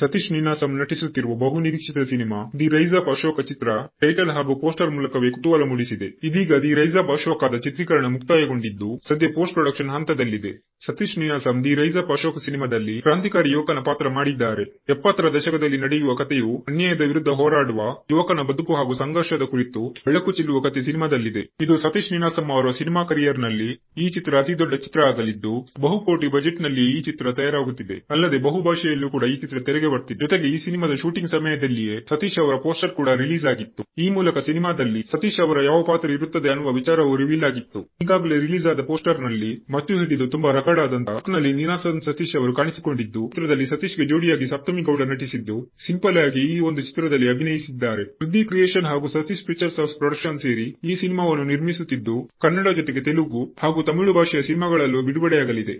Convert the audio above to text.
ಸತೀಶ್ ನೀನಾಸಂ ನಟಿಸುತ್ತಿರುವ ಬಹುನಿರೀಕ್ಷಿತ cinema the rise of Ashoka Chitra title ಹಾಗೂ ಪೋಸ್ಟರ್ ಮೂಲಕವೇ ಕುತೂಹಲ ಮೂಡಿಸಿದೆ. ಇದೀಗ ದಿ ರೈಸ್ ಆಫ್ ಅಶೋಕದ ಚಿತ್ರೀಕರಣ ಮುಕ್ತಾಯಗೊಂಡಿದ್ದು ಸದ್ಯ ಪೋಸ್ಟ್ ಪ್ರೊಡಕ್ಷನ್ ಹಂತದಲ್ಲಿದೆ. Satish Ninasam the rise of Ashoka ಸಿನಿಮಾದಲ್ಲಿ ಕ್ರಾಂತಿಕಾರಿ ಯುವಕನ ಪಾತ್ರ ಮಾಡಿದ್ದಾರೆ. ಎಪ್ಪತ್ತರ ದಶಕದಲ್ಲಿ ನಡೆಯುವ ಕಥೆಯು ಅನ್ಯಾಯದ ವಿರುದ್ಧ ಹೋರಾಡುವ ಯುವಕನ ಬದುಕು ಹಾಗೂ ಸಂಘರ್ಷದ ಕುರಿತು ಬೆಳಕು ಚೆಲ್ಲುವ ಕಥೆ ಸಿನಿಮಾದಲ್ಲಿದೆ. ಇದು ಸತೀಶ್ ನೀನಾಸಂ ಅವರ ಸಿನಿಮಾ ಕರಿಯರ್ನಲ್ಲಿ ಈ ಚಿತ್ರ ಅತಿದೊಡ್ಡ ಚಿತ್ರ ಆಗಲಿದ್ದು ಬಹುಕೋಟಿ ಬಜೆಟ್ನಲ್ಲಿ ಈ ಚಿತ್ರ ತಯಾರಾಗುತ್ತಿದೆ. ಅಲ್ಲದೆ ಬಹುಭಾಷೆಯಲ್ಲೂ ಕೂಡ ಈ ಚಿತ್ರ ತೆರೆಗೆ ಬರ್ತಿದೆ ಜೊತೆಗೆ ಈ ಸಿನಿಮಾದ ಶೂಟಿಂಗ್ ಸಮಯದಲ್ಲಿಯೇ ಸತೀಶ್ ಅವರ ಪೋಸ್ಟರ್ ಕೂಡ ರಿಲೀಸ್ ಆಗಿತ್ತು. ಈ ಮೂಲಕ ಸಿನಿಮಾದಲ್ಲಿ ಸತೀಶ್ ಅವರ ಯಾವ ಪಾತ್ರ ಇರುತ್ತದೆ ಅನ್ನುವ ವಿಚಾರವು ರಿವೀಲ್ ಆಗಿತ್ತು. ಈಗಾಗಲೇ ರಿಲೀಸ್ ಆದ ಪೋಸ್ಟರ್ನಲ್ಲಿ ಮಚ್ಚು ಹಿಡಿದು ತುಂಬಾ ರಗಡ್ ಆದಂತಹ ನೀನಾಸನ್ನಲ್ಲಿ ನೀನಾಸಂ ಸತೀಶ್ ಅವರು ಕಾಣಿಸಿಕೊಂಡಿದ್ದು, ಚಿತ್ರದಲ್ಲಿ ಸತೀಶ್ಗೆ ಜೋಡಿಯಾಗಿ ಸಪ್ತಮಿ ಗೌಡ ನಟಿಸಿದ್ದು ಸಿಂಪಲ್ ಆಗಿ ಈ ಒಂದು ಚಿತ್ರದಲ್ಲಿ ಅಭಿನಯಿಸಿದ್ದಾರೆ. ವೃದ್ಧಿ ಕ್ರಿಯೇಷನ್ ಹಾಗೂ ಸತೀಶ್ ಪಿಕ್ಚರ್ಸ್ ಹೌಸ್ ಪ್ರೊಡಕ್ಷನ್ ಸೇರಿ ಈ ಸಿನಿಮಾವನ್ನು ನಿರ್ಮಿಸುತ್ತಿದ್ದು, ಕನ್ನಡ ಜೊತೆಗೆ ತೆಲುಗು ಹಾಗೂ ತಮಿಳು ಭಾಷೆಯ ಸಿನಿಮಾಗಳಲ್ಲೂ ಬಿಡುಗಡೆಯಾಗಲಿದೆ.